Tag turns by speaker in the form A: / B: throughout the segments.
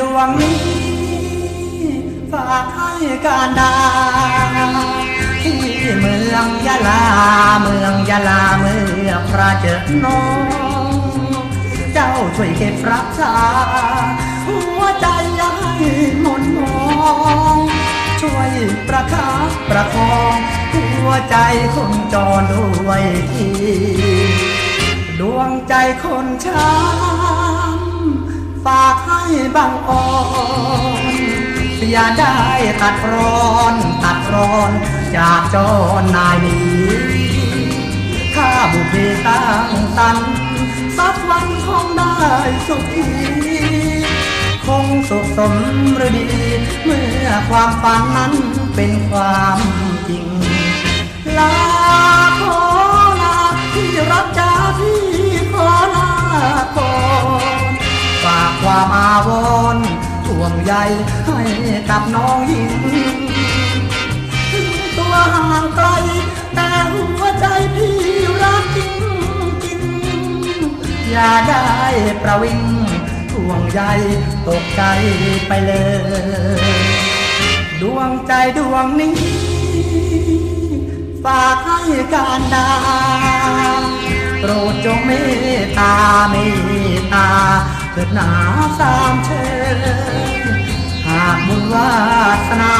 A: ดวงนี้ ฝากให้การดาที่เมืองยะลา เมืองยะลาเมื่อพระเจอน้อง เจ้าช่วยเก็บรักษา หัวใจยังให้มนมอง ช่วยประคับประคอง หัวใจคนจรด้วยทีดวงใจคนช้ำ ฝากให้บางอ่อนอย่าได้ตัดร้อนตัดร้อน จากจรนายนี้ข้าบุพเพตั้งตัน สักวันคงได้สุขีคงสุขสมหรือดี เมื่อความฝันนั้นเป็นความจริงลาามอาวรห่วงใยให้กับน้องหญิงถึงตัวห่างไกล แต่หัวใจพี่รักจริงจริงอย่าได้ประวิงห่วงใยตกใจไปเลย ดวงใจดวงนี้ ฝากให้การดาโปรดจงเมตตาเมตตา เกิดหนาสามเชนหากมุนวาสนา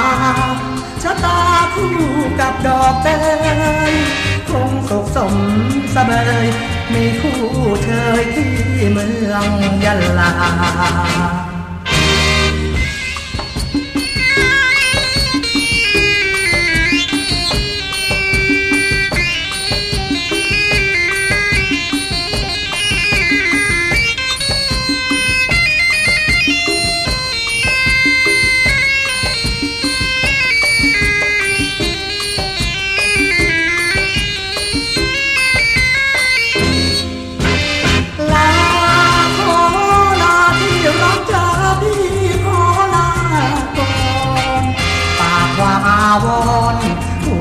A: ชะตาคู่กับดอกเตยคงสุขสมสเบยมีคู่เธยที่เมืองยะลา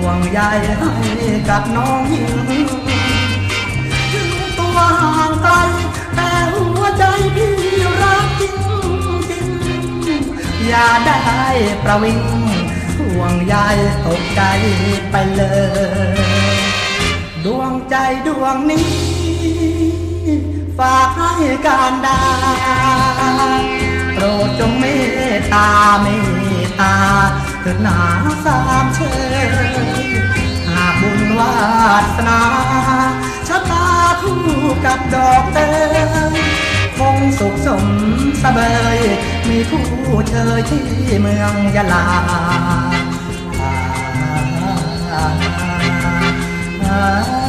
A: ห่วงใยให้กับน้องหญิงถึงตัวห่างไกลแต่หัวใจพี่รักจริงจริงอย่าได้ประวิงห่วงใยตกใจไปเลย ดวงใจดวงนี้ ฝากให้การดาโปรดจงเมตตาเมต เถิดหนาสามเชยหากบุญวาสนาชะตาคู่กับดอกเตยคงสุขสมสบายมีคู่เชยที่เมืองยะลาอ่า